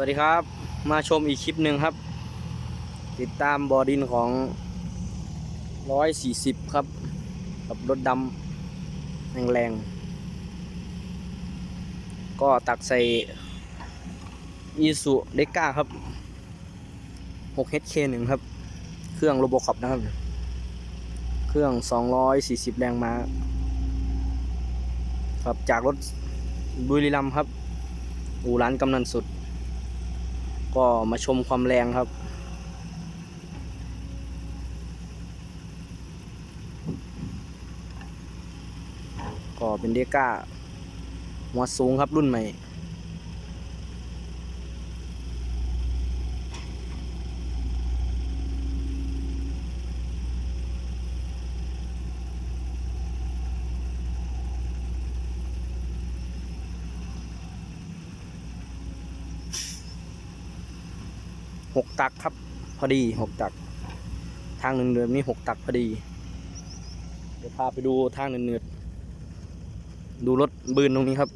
วัสดีครับ มาชมอีกคลิปหนึ่งครับ ติดตามบอดินของ 140 ครับ กับรถดำแรงๆก็ตักใส่อีสุเดก้าครับ 6HK1 ครับ เครื่องโรโบคอปนะครับ เครื่อง 240 แรงม้าครับจากรถบุรีรัมครับอู่ร้านกำนันสุด ก็มาชมความแรงครับก็เป็นเดก้าหัวสูงครับรุ่นใหม่ หกตักครับ พอดีหกตัก ทางหนึ่งเดือนนี้หกตักพอดี เดี๋ยวพาไปดูทางเนืดๆดูรถบืนตรงนี้ครับ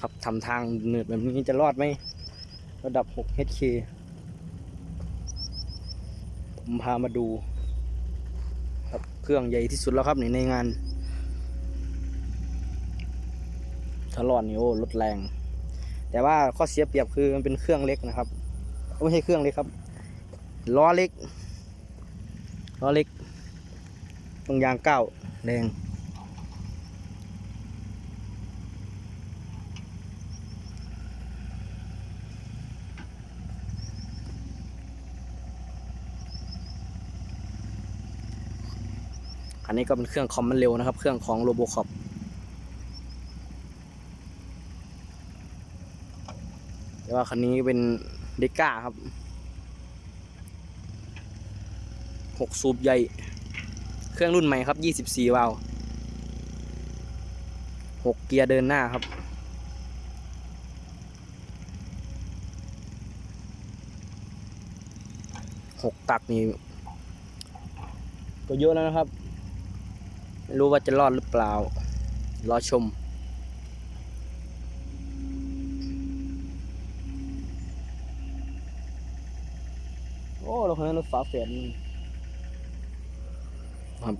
ครับทำทางเนืดแบบนี้จะรอดไหมระดับ 6 HK ผมพามาดู ครับเครื่องใหญ่ที่สุดแล้วครับในในงาน ทารอนนี่โอ้รถแรง แต่ว่าข้อเสียเปรียบคือมันเป็นเครื่องเล็กนะครับไม่ใช่เครื่องเล็กครับล้อเล็กล้อเล็ก ตรงยางเก้าแรงอันนี้ก็เป็นเครื่องคอมมันเร็วนะครับ เครื่องของโรโบคอป แต่ว่าคันนี้เป็นเดก้าครับหกสูบใหญ่ เครื่องรุ่นใหม่ครับ24วาล์วหกเกียร์เดินหน้าครับ หกตักนี่ก็เยอะแล้วนะครับ ไม่รู้ว่าจะรอดหรือเปล่า รอชม เราคนนั้นรถฝาแฝดนี่ครับ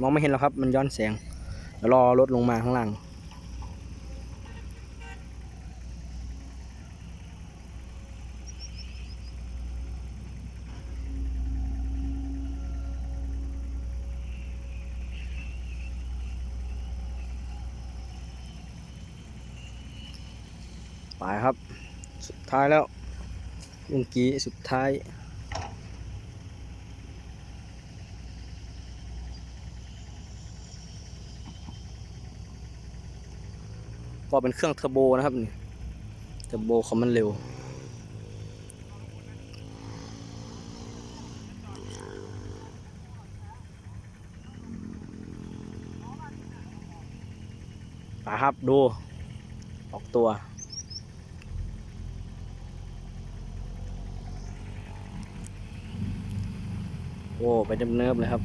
มองไม่เห็นหรอกครับ มันย้อนแสงเดี๋ยวรอรถลงมาข้างล่าง ไปครับ สุดท้ายแล้วเมื่อกี้สุดท้ายก็เป็นเครื่องเทอร์โบนะครับนี่เทอร์โบเขามันเร็วไปครับดู ออกตัว โอ้ไปเนิบๆเลยครับ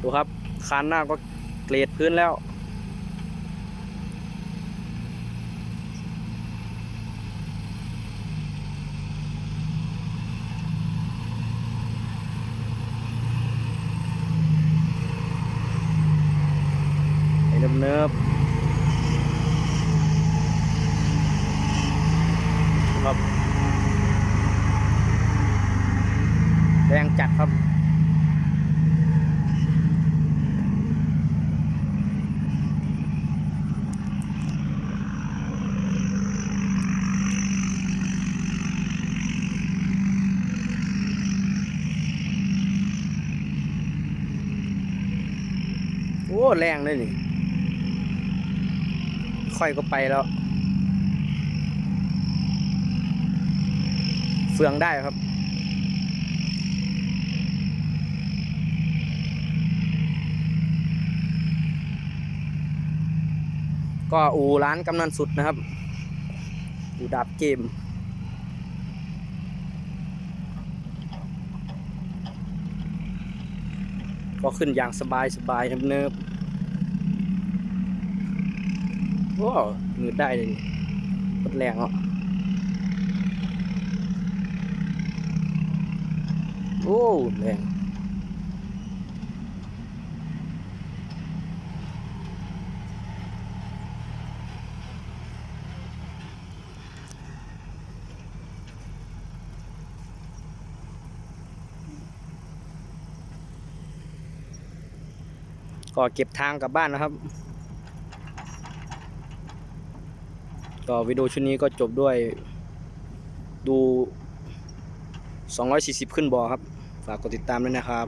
ดูครับคานหน้าก็เกรดพื้นแล้ว ไปเนิบๆครับ แรงจัดครับ โอ้แรงเลยนี่ ค่อยก็ไปแล้ว เฟืองได้ครับก็อูร้านกำนันสุดนะครับ อูดาบเกม ก็ขึ้นอย่างสบายสบายเนิบๆว้าวมือได้เลยรถแรงเนาะโอ้แรง ก็เก็บทางกลับบ้านนะครับ ก็วิดีโอชุดนี้ก็จบด้วยดู 240 ขึ้นบอครับ ฝากกดติดตามด้วยนะครับ